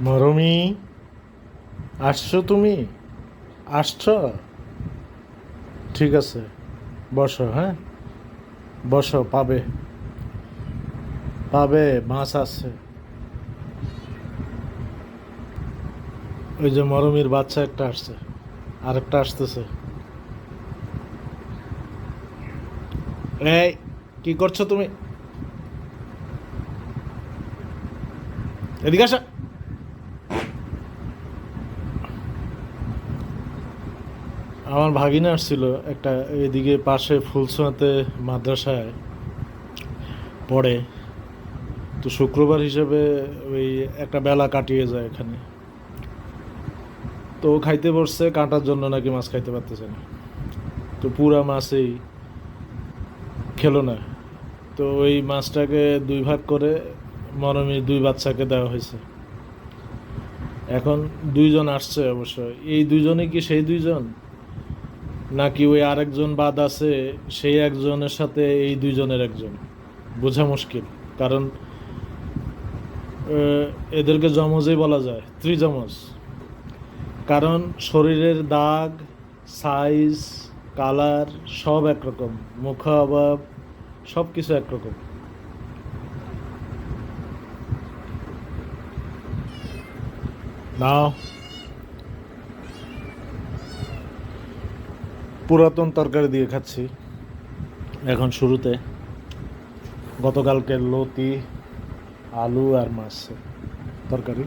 মরমি, আসছো তুমি? আসছো? ঠিক আছে, বসো হ্যাঁ? বসো, পাবে। পাবে, মাছ আছে। ওই যে মরমির বাচ্চা একটা আসছে, আরেকটা আসতেছে। এই, কি করছ তুমি? এদিকে আসা। আমার ভাগিনা আসছিল একটা এদিকে পাশে ফুলসোয়াতে মাদ্রাসায় পড়ে। তো শুক্রবার হিসেবে ওই একটা বেলা কাটিয়ে যায় এখানে। তো খাইতে বসছে, কাটার জন্য নাকি মাছ খাইতে পারতেছে না। তো পুরা মাছই খেলো না। তো ওই মাছটাকে দুই ভাগ করে মরমির দুই বাচ্চাকে দেওয়া হয়েছে। এখন দুইজন আসছে অবশ্য। এই দুইজনে কি সেই দুইজন? নাকি ওই আরেকজন বাদ আছে, সেই একজনের সাথে এই দুইজনের একজন? বোঝা মুশকিল, কারণ এদেরকে যমজই বলা যায়, ত্রিযমজ। কারণ শরীরের দাগ, সাইজ, কালার সব একরকম, মুখ অভাব, সব কিছু একরকম। নাও। পুরাতন তরকারি দিয়ে খাচ্ছি। এখন শুরুতে গতকালকের লতি, আলু আর মাছ তরকারি।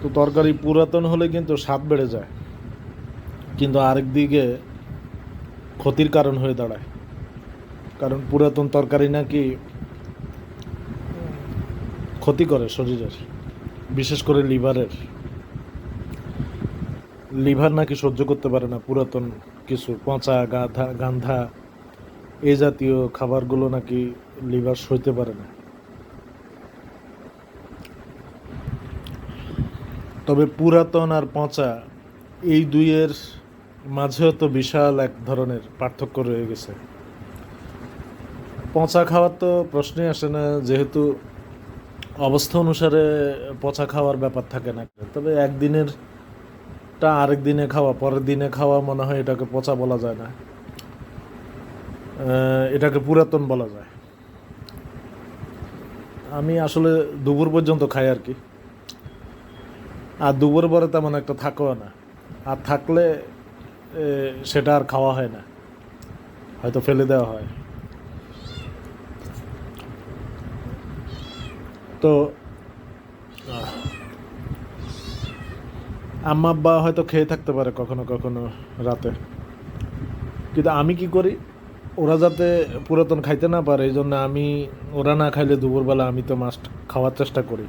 তো তরকারি পুরাতন হলে কিন্তু স্বাদ বেড়ে যায়, কিন্তু আরেক দিকে ক্ষতির কারণ হয়ে দাঁড়ায়। কারণ পুরাতন তরকারি নাকি ক্ষতি করে শরীরের, বিশেষ করে লিভারের। লিভার নাকি সহ্য করতে পারে না, পুরাতন কিছু, পচা গাধা, গান্ধা এই জাতীয় খাবারগুলো নাকি লিভার সইতে পারে না। তবে পুরাতন আর পচা, এই দুইয়ের মাঝেও তো বিশাল এক ধরনের পার্থক্য রয়ে গেছে। পচা খাওয়ার তো প্রশ্নই আসে না, যেহেতু অবস্থা অনুসারে পচা খাওয়ার ব্যাপার থাকে না। তবে একদিনের টা আরেক দিনে খাওয়া, পরের দিনে খাওয়া মনে হয় এটাকে পচা বলা যায় না। এটাকে পুরাতন বলা যায়। আমি আসলে দুপুর পর্যন্ত খাই আর কি। আর দুপুর পরে তেমন একটা থাকেও না। আর থাকলে সেটা আর খাওয়া হয় না। হয়তো ফেলে দেওয়া হয়। তো আম্মা, আব্বা হয়তো খেয়ে থাকতে পারে কখনো কখনো রাতে। কিন্তু আমি কি করি? ওরা যাতে পুরাতন খাইতে না পারে এই জন্য আমি, ওরা না খাইলে দুপুরবেলা আমি তো মাছ খাওয়ার চেষ্টা করি।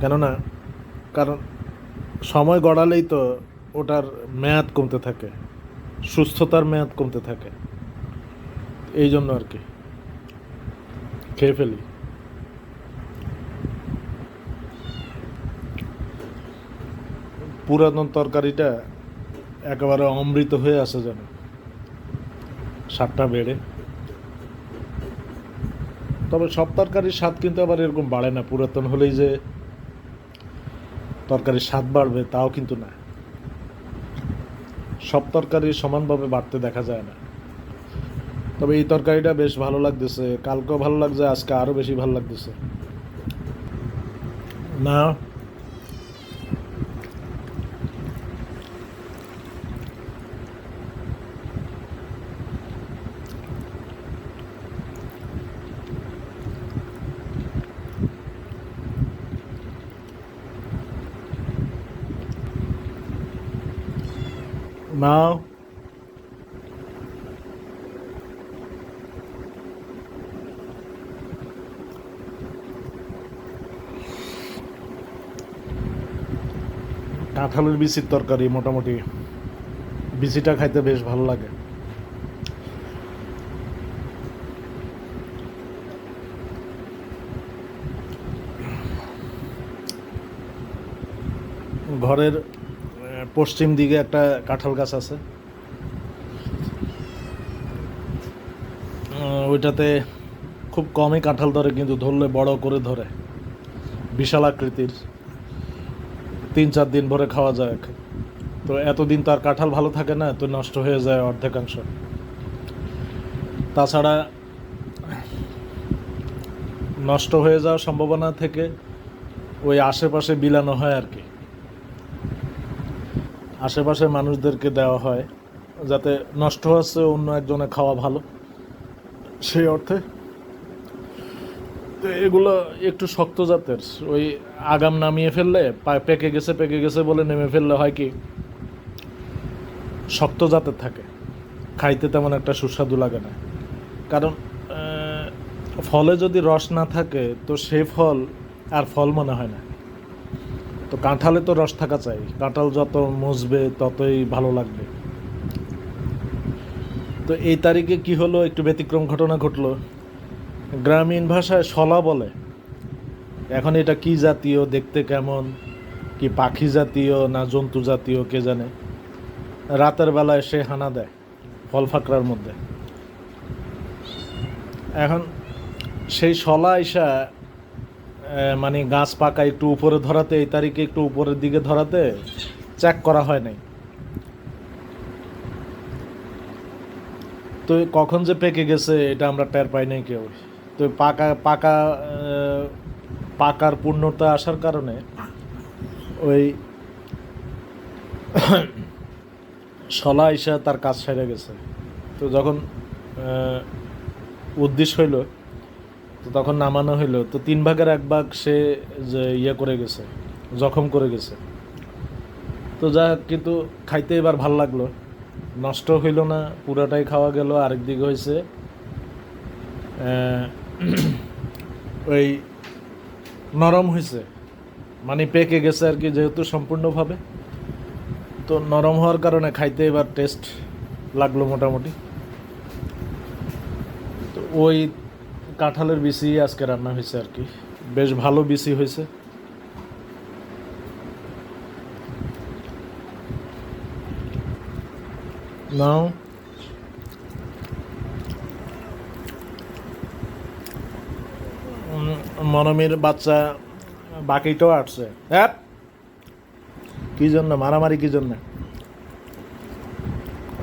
কেননা, কারণ সময় গড়ালেই তো ওটার মেয়াদ কমতে থাকে, সুস্থতার মেয়াদ কমতে থাকে। এই জন্য আর কি, খেয়ে ফেলি। পুরাতন তরকারিটা একেবারে অমৃত হয়ে আছে যেন। স্বাদটা বেড়ে। তবে সব তরকারির স্বাদ কিন্তু আবার এরকম বাড়ে না। পুরাতন হলেই যে তরকারির স্বাদ বাড়বে তাও কিন্তু না। সব তরকারি সমানভাবে বাড়তে দেখা যায় না। তবে এই তরকারিটা বেশ ভালো লাগতেছে। কালকেও ভালো লাগছে, আজকে আরও বেশি ভালো লাগতেছে। না নাও কাঁঠালের বিচির তরকারি মোটামুটি বিচিটা খাইতে বেশ ভালো লাগে। ঘরের পশ্চিম দিকে একটা কাঁঠাল গাছ আছে। ওইটাতে খুব কমই কাঁঠাল ধরে, কিন্তু ধরলে বড় করে ধরে। বিশাল আকৃতির। তিন চার দিন ভরে খাওয়া যায়। তো এতদিন তো আর কাঁঠাল ভালো থাকে না, তো নষ্ট হয়ে যায় অর্ধেকাংশ। তাছাড়া নষ্ট হয়ে যাওয়ার সম্ভাবনা থেকে ওই আশেপাশে বিলানো হয় আর কি। আশেপাশে মানুষদেরকে দেওয়া হয় যাতে নষ্ট হচ্ছে অন্য একজনে খাওয়া ভালো। সেই অর্থে এগুলো একটু শক্ত জাতের। ওই আগাম নামিয়ে ফেললে পেকে গেছে পেকে গেছে বলে নেমে ফেললে হয় কি? শক্ত জাতের থাকে। খাইতে তেমন একটা সুস্বাদু লাগে না। কারণ ফলে যদি রস না থাকে, তো সেই ফল আর ফল মনে হয় না। তো কাঁঠালে তো রস থাকা চাই। কাঁঠাল যত মজবে ততই ভালো লাগবে। তো এই তারিখে কি হলো? একটু ব্যতিক্রম ঘটনা ঘটলো। গ্রামীণ ভাষায় শলা বলে। এখন এটা কি জাতীয় দেখতে কেমন? কি পাখি জাতীয় না জন্তু জাতীয় কে জানে? রাতের বেলায় সে হানা দেয় ফল ফাকরার মধ্যে। এখন সেই শলা আহ, মানে গাছ পাকা একটু উপরে ধরাতে, এই তারিখে একটু উপরের দিকে ধরাতে চেক করা হয় নাই। তো কখন যে পেকে গেছে, এটা আমরা টের পাই নাই কেউ। তো পাকা পাকা পাকার পূর্ণতা আসার কারণে ওই শলা আইসা তার কাজ সেরে গেছে। তো যখন উদ্দেশ্য হইল তো তখন নামানো হইল। তো তিন ভাগের এক ভাগ সে যে ইয়ে করে গেছে, জখম করে গেছে। তো যা কিন্তু খাইতে এবার ভালো লাগল। নষ্ট হইল না, পুরাটাই খাওয়া গেল, আরেক দিকে হয়েছে ওই নরম হয়েছে মানে পেকে গেছে আর কি, যেহেতু সম্পূর্ণভাবে। তো নরম হওয়ার কারণে খাইতে এবার টেস্ট লাগল মোটামুটি। তো ওই কাঁঠালের বিসি আজকে রান্না হয়েছে আর কি। বেশ ভালো বিসি হয়েছে। নাও। মনমির বাচ্চা বাকিটাও আসছে। হ্যাঁ? কি জন্য? মারামারি কি জন্য?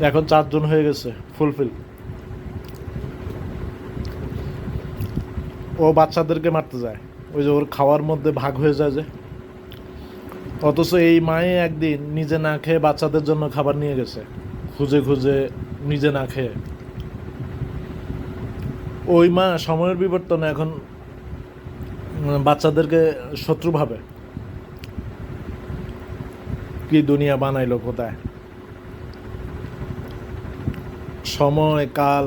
এখন চারজন হয়ে গেছে, ফুলফিল। ও বাচ্চাদেরকে মারতে যায়। ওই যে ওর খাওয়ার মধ্যে ভাগ হয়ে যায় যে। অথচ এই মায়ে একদিন নিজে না খেয়ে বাচ্চাদের জন্য খাবার নিয়ে গেছে। খুঁজে খুঁজে নিজে না খেয়ে। ওই মা সময়ের বিবর্তনে এখন বাচ্চাদেরকে শত্রু ভাবে। কি দুনিয়া বানাইলো কোথায়? সময়, কাল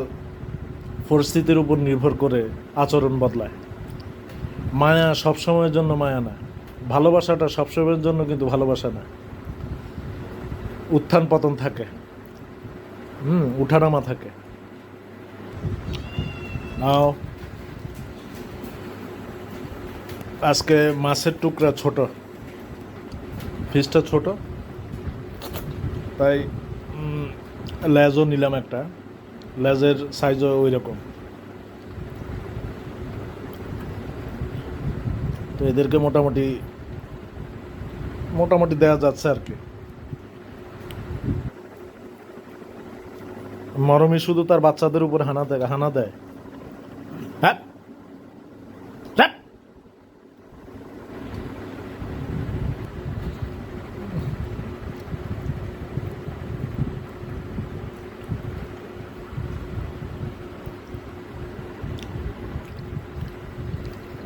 পরিস্থিতির উপর নির্ভর করে আচরণ বদলায়। মায়া সবসময়ের জন্য মায়া না। ভালোবাসাটা সবসময়ের জন্য কিন্তু ভালোবাসা না। উত্থান পতন থাকে। হুম, উঠানামা থাকে। নাও। আজকে মাছের টুকরা ছোট। ফিসটা ছোট। তাই লেজও নিলাম একটা। লেজের সাইজও ওই রকম তো এদেরকে মোটামুটি মোটামুটি দেওয়া যাচ্ছে আর কি। মরমি শুধু তার বাচ্চাদের উপর হানা দেয় হানা দেয়। হ্যাঁ।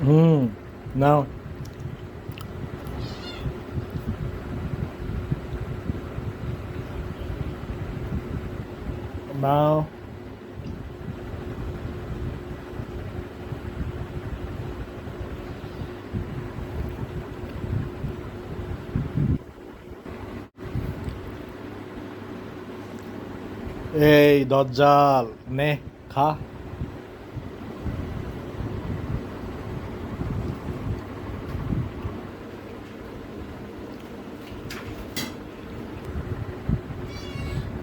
হুম নাও। নাও। এই দজ্জাল নে খা।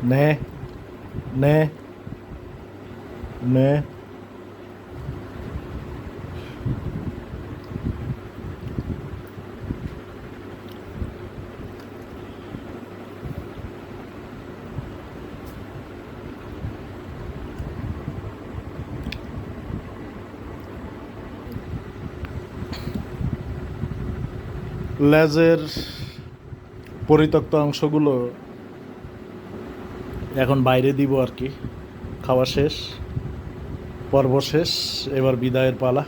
Né. নে Né. লেজের পরিত্যক্ত অংশগুলো এখন বাইরে দিব আর কি। খাওয়া শেষ, পর্ব শেষ, এবার বিদায়ের পালা।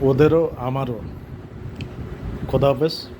ওদেরও, আমারও। খোদা হাফেজ।